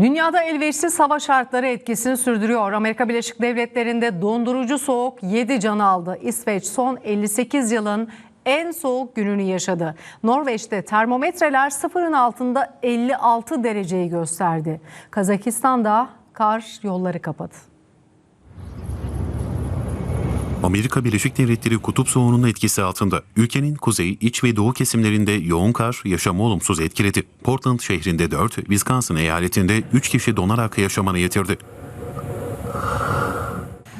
Dünyada elverişsiz hava şartları etkisini sürdürüyor. Amerika Birleşik Devletleri'nde dondurucu soğuk 7 can aldı. İsveç son 58 yılın en soğuk gününü yaşadı. Norveç'te termometreler sıfırın altında 56 dereceyi gösterdi. Kazakistan'da kar yolları kapadı. Amerika Birleşik Devletleri kutup soğuğunun etkisi altında. Ülkenin kuzey, iç ve doğu kesimlerinde yoğun kar yaşamı olumsuz etkiledi. Portland şehrinde 4, Wisconsin eyaletinde 3 kişi donarak yaşamını yitirdi.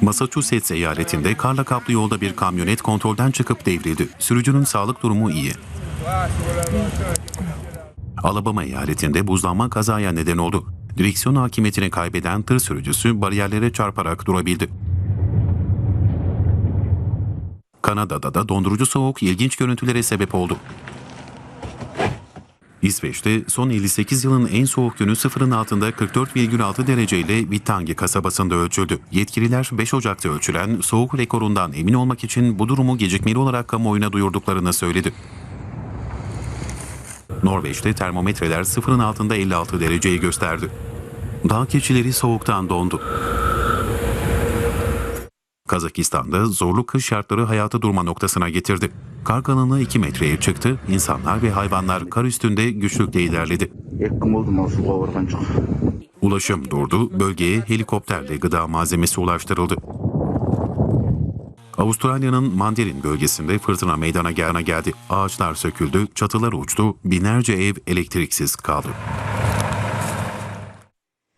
Massachusetts eyaletinde karla kaplı yolda bir kamyonet kontrolden çıkıp devrildi. Sürücünün sağlık durumu iyi. Alabama eyaletinde buzlanma kazaya neden oldu. Direksiyon hakimiyetini kaybeden tır sürücüsü bariyerlere çarparak durabildi. Kanada'da da dondurucu soğuk ilginç görüntülere sebep oldu. İsveç'te son 58 yılın en soğuk günü sıfırın altında 44,6 dereceyle Vittangi kasabasında ölçüldü. Yetkililer 5 Ocak'ta ölçülen soğuk rekorundan emin olmak için bu durumu gecikmeli olarak kamuoyuna duyurduklarını söyledi. Norveç'te termometreler sıfırın altında 56 dereceyi gösterdi. Dağ keçileri soğuktan dondu. Kazakistan'da zorlu kış şartları hayatı durma noktasına getirdi. Kar kalınlığı 2 metreye çıktı, insanlar ve hayvanlar kar üstünde güçlükle ilerledi. Ulaşım durdu, bölgeye helikopterle gıda malzemesi ulaştırıldı. Avustralya'nın Mandarin bölgesinde fırtına meydana gelene geldi. Ağaçlar söküldü, çatılar uçtu, binlerce ev elektriksiz kaldı.